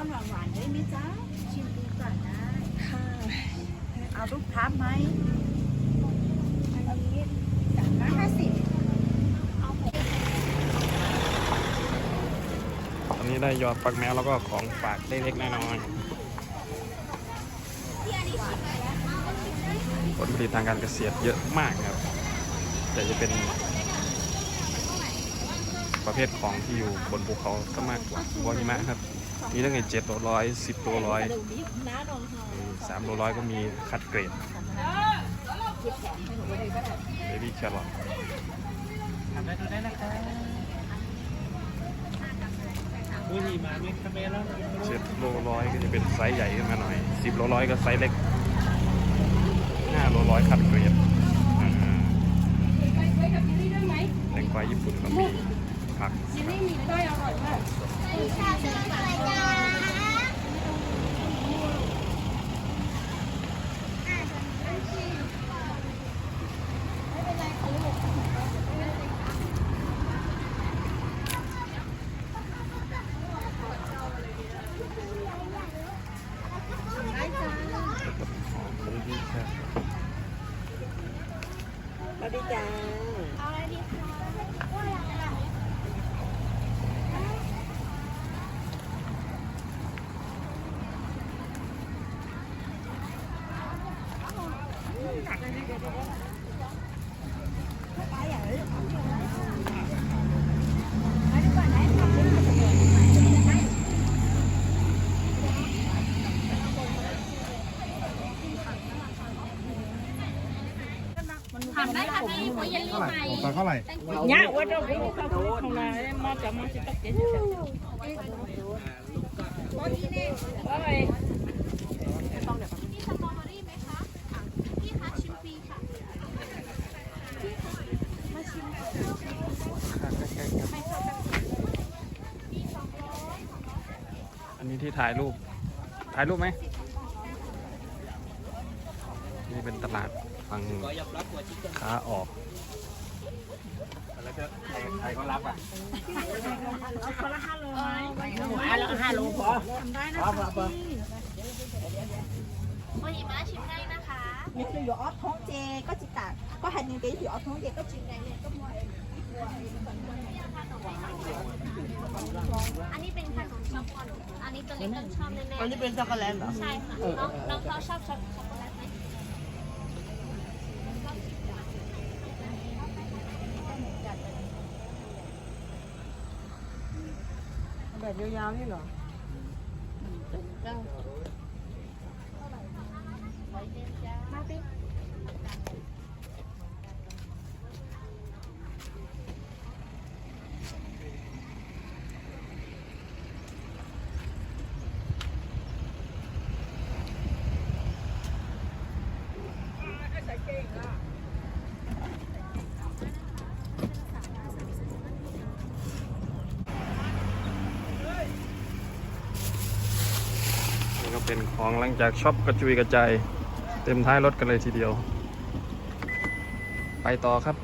อนหวานหวานได้ไหมจ๊ะชิมดูก่อนนะค่ะเอาลูกพับไหมอันนี้สามร้อยห้าตอนนี้ได้ยอดปักแมวแล้วก็ของฝากเล็กๆแน่นอนผลผลิตทางการเกษตรเยอะมากครับ แต่จะเป็นประเภทของที่อยู่บนภูเขาก็มากกว่าบอหิมะครับ มีตั้งแต่เจ็ดโลร้อยสิบโลร้อยสามโลร้อยก็มีคัดเกรดเบบี้แครอททำได้ดูได้นะคะดูหิมะมีคาเมล่าเจ็ดโลร้อยก็จะเป็นไซส์ใหญ่ขึ้นมาหน่อยสิบโลร้อยก็ไซส์เล็กห้าโลร้อยคัดเกรดแตงกวาญี่ปุ่นก็มีผักครับหมูดีครับสวัส ดีจ้าทำได้ค่ะพี่หัวเย็นรีบไห มตอนเท่าไหร่ nhá qua đâu cũng không không là em mo chậm mo chỉ tất cả rồi มีสตรอเบอรี่ไหมคะพี่คะชิมฟรีค่ะ อันนี้ที่ถ่ายรูป ถ่ายรูปไหม นี่เป็นตลาดฝั่งขาออกแล้วก็ใครก็รับอะ à là hai lô phở โอหิมะชิมได้นะคะมีคืออยู่ออฟท้องเจก็จิตาก็หันยังเกยอยู่ออฟท้องเจก็จิตาเนี่ยก็มวย อันนี้เป็นขนมช็อกโกแลตอั นนี้ตัวเล็กต้องชอบแน่ còn đi bên chocolate เหรอๆใช่ค่ะน้องน้องเขาชอบช็อกโกแลตไหมแบบยาวๆนี่เหรอนี่ก็ เป็นของหลังจากช็อปกระจุยกระจายเต็มท้ายรถกันเลยทีเดียว ไปต่อครับ